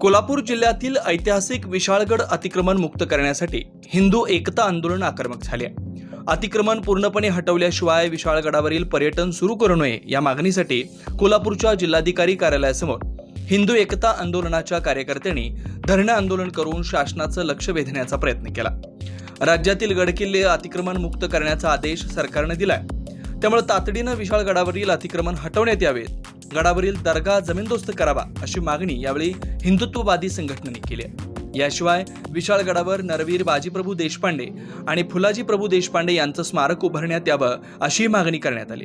कोल्हापूर जिल्ह्यातील ऐतिहासिक विशाळगड अतिक्रमण मुक्त करण्यासाठी हिंदू एकता आंदोलन आक्रमक झाले अतिक्रमण पूर्णपणे हटवल्याशिवाय विशाळगडावरील पर्यटन सुरू करू नये या मागणीसाठी कोल्हापूरच्या जिल्हाधिकारी कार्यालयासमोर हिंदू एकता आंदोलनाच्या कार्यकर्त्यांनी धरणे आंदोलन करून शासनाचं लक्ष वेधण्याचा प्रयत्न केला. राज्यातील गडकिल्ले अतिक्रमण मुक्त करण्याचा आदेश सरकारनं दिलाय. त्यामुळे तातडीनं विशाळगडावरील अतिक्रमण हटवण्यात यावे गडावरील दर्गा जमीनदोस्त करावा अशी मागणी यावेळी हिंदुत्ववादी संघटनेने केली आहे. याशिवाय विशाळ गडावर नरवीर बाजीप्रभू देशपांडे आणि फुलाजी प्रभू देशपांडे यांचं स्मारक उभारण्यात यावं अशी मागणी करण्यात आली.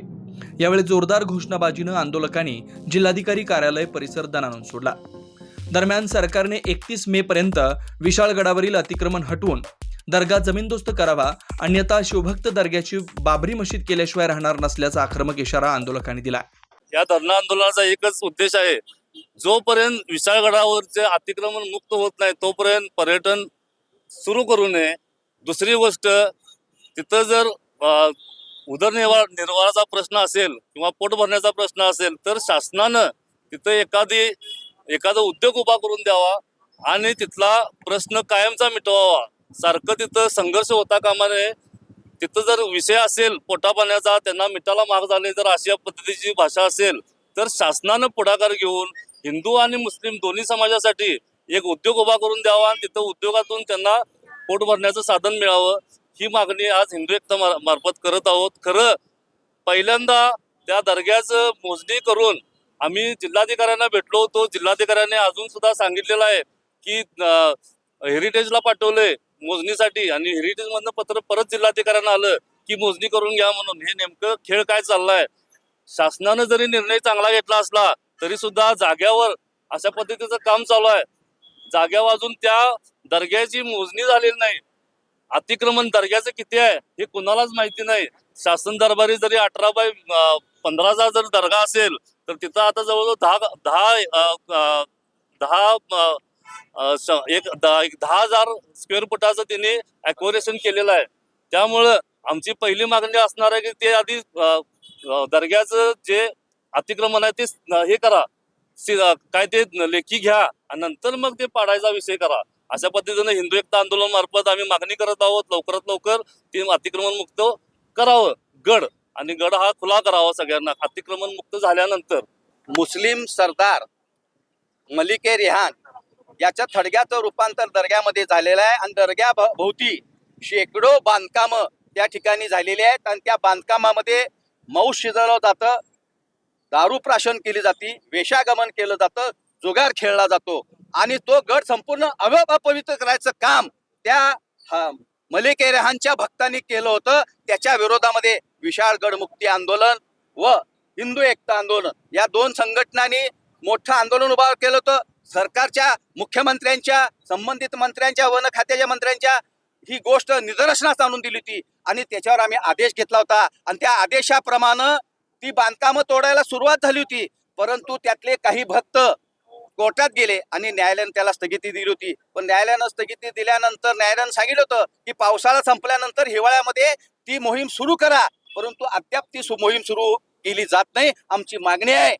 यावेळी जोरदार घोषणाबाजीनं आंदोलकांनी जिल्हाधिकारी कार्यालय परिसर दणाणून सोडला. दरम्यान सरकारने एकतीस मे पर्यंत विशाळ गडावरील अतिक्रमण हटवून दर्गा जमीनदोस्त करावा अन्यथा शिवभक्त दर्ग्याची बाबरी मशीद केल्याशिवाय राहणार नसल्याचा आक्रमक इशारा आंदोलकांनी दिला या धरणा आंदोलनाचा एकच उद्देश आहे. जोपर्यंत विशाळगडावरचे अतिक्रमण मुक्त होत नाही तोपर्यंत पर्यटन सुरू करू नये. दुसरी गोष्ट तिथं जर उदरनिर्वाह निर्वाहाचा प्रश्न असेल किंवा पोट भरण्याचा प्रश्न असेल तर शासनानं तिथं एखादी एखादा उद्योग उभा करून द्यावा आणि तिथला प्रश्न कायमचा मिटवावा. सारखं तिथं संघर्ष होता कामा नये. तिथं जर विषय असेल पोटापाण्याचा त्यांना मिठाला महाग झाले जर अशा पद्धतीची भाषा असेल तर शासनानं पुढाकार घेऊन हिंदू आणि मुस्लिम दोन्ही समाजासाठी एक उद्योग उभा करून द्यावा आणि तिथं उद्योगातून त्यांना पोट भरण्याचं साधन मिळावं. ही मागणी आज हिंदू एकता मार्फत करत आहोत. खरं पहिल्यांदा त्या दर्ग्याचं मोजणी करून आम्ही जिल्हाधिकाऱ्यांना भेटलो होतो. जिल्हाधिकाऱ्यांनी अजून सुद्धा सांगितलेलं आहे की हेरिटेजला पाठवलंय. मोजणीसाठी आणि हेरिटेज मधनं पत्र परत जिल्हाधिकाऱ्यांना आलं की मोजणी करून घ्या म्हणून. हे नेमकं खेळ काय चाललाय? शासनानं जरी निर्णय चांगला घेतला असला तरी सुद्धा जाग्यावर अशा पद्धतीचं काम चालू आहे. जाग्यावर अजून त्या दर्ग्याची मोजणी झालेली नाही. अतिक्रमण दर्ग्याचं किती आहे हे कुणालाच माहिती नाही. शासन दरबारी जरी अठरा बाय पंधरा पंधराचा जर दर्गा असेल तर तिथं आता जवळजवळ दहा दहा दहा एक दहा एक दहा हजार स्क्वेअर फुटाचं त्यांनी अक्वरेशन केलेलं आहे. त्यामुळं आमची पहिली मागणी असणार आहे की ते आधी दर्ग्याचं जे अतिक्रमण आहे ते हे करा. काय ते लेखी घ्या आणि नंतर मग ते पाडायचा विषय करा. अशा पद्धतीनं हिंदू एकता आंदोलन मार्फत आम्ही मागणी करत आहोत. लवकरात लवकर ते अतिक्रमण मुक्त करावं. गड आणि गड हा खुला करावा सगळ्यांना. अतिक्रमण मुक्त झाल्यानंतर मुस्लिम सरदार मलिके रिहान याच्या थडग्याचं रूपांतर दर्ग्यामध्ये झालेलं आहे. आणि दर्ग्या भोवती शेकडो बांधकाम त्या ठिकाणी झालेली आहेत. आणि त्या बांधकामामध्ये मौस शिजवलं जातं दारू प्राशन केली जाते वेशागमन केलं जातं जुगार खेळला जातो. आणि तो गड संपूर्ण अव अपवित्र करायचं काम त्या हा, मलिके रेहानच्या भक्तांनी केलं होतं. त्याच्या विरोधामध्ये विशाळ गडमुक्ती आंदोलन व हिंदू एकता आंदोलन या दोन संघटनांनी मोठं आंदोलन उभा केलं होतं. सरकारच्या मुख्यमंत्र्यांच्या संबंधित मंत्र्यांच्या वन खात्याच्या मंत्र्यांच्या ही गोष्ट निदर्शनास आणून दिली होती. आणि त्याच्यावर आम्ही आदेश घेतला होता. आणि त्या आदेशाप्रमाणे ती बांधकामं तोडायला सुरुवात झाली होती. परंतु त्यातले काही भक्त कोर्टात गेले आणि न्यायालयानं त्याला स्थगिती दिली होती. पण न्यायालयानं स्थगिती दिल्यानंतर न्यायालयानं सांगितलं होतं की पावसाळा संपल्यानंतर हिवाळ्यामध्ये ती मोहीम सुरू करा. परंतु अद्याप ती मोहीम सुरू केली जात नाही. आमची मागणी आहे.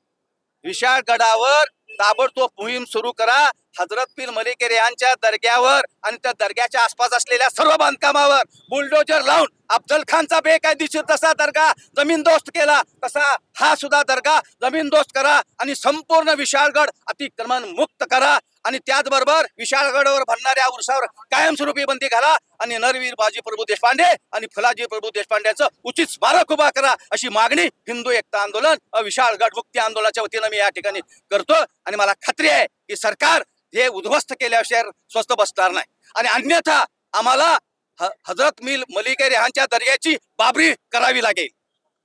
विशाळ गडावर ताबडतोब मोहीम सुरू करा. हजरत पीर मलिक रेहानच्या दर्ग्यावर आणि त्या दर्ग्याच्या आसपास असलेल्या सर्व बांधकामावर बुलडोजर लावून अफजल खानचा बेकायदेशीर तसा दर्गा जमीनदोस्त केला. तसा हा सुद्धा दर्गा जमीनदोस्त करा आणि संपूर्ण विशाळगड अतिक्रमण मुक्त करा. आणि त्याचबरोबर विशाळगडावर भरणाऱ्या उरसावर कायमस्वरूपी बंदी घाला आणि नरवीर बाजी प्रभू देशपांडे आणि फुलाजी प्रभू देशपांड्याचं उचित स्मारक उभा करा अशी मागणी हिंदू एकता आंदोलन विशाळगड मुक्ती आंदोलनाच्या वतीनं मी या ठिकाणी करतो आणि मला खात्री आहे की सरकार हे उद्ध्वस्त केल्याशिवाय स्वस्त बसणार नाही. आणि अन्यथा आम्हाला ह- हजरत मिल मलिके रेहानच्या दर्याची बाबरी करावी लागेल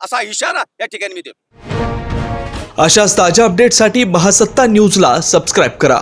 असा इशारा या ठिकाणी मी देतो. अशाच ताज्या अपडेटसाठी महासत्ता न्यूजला सबस्क्राईब करा.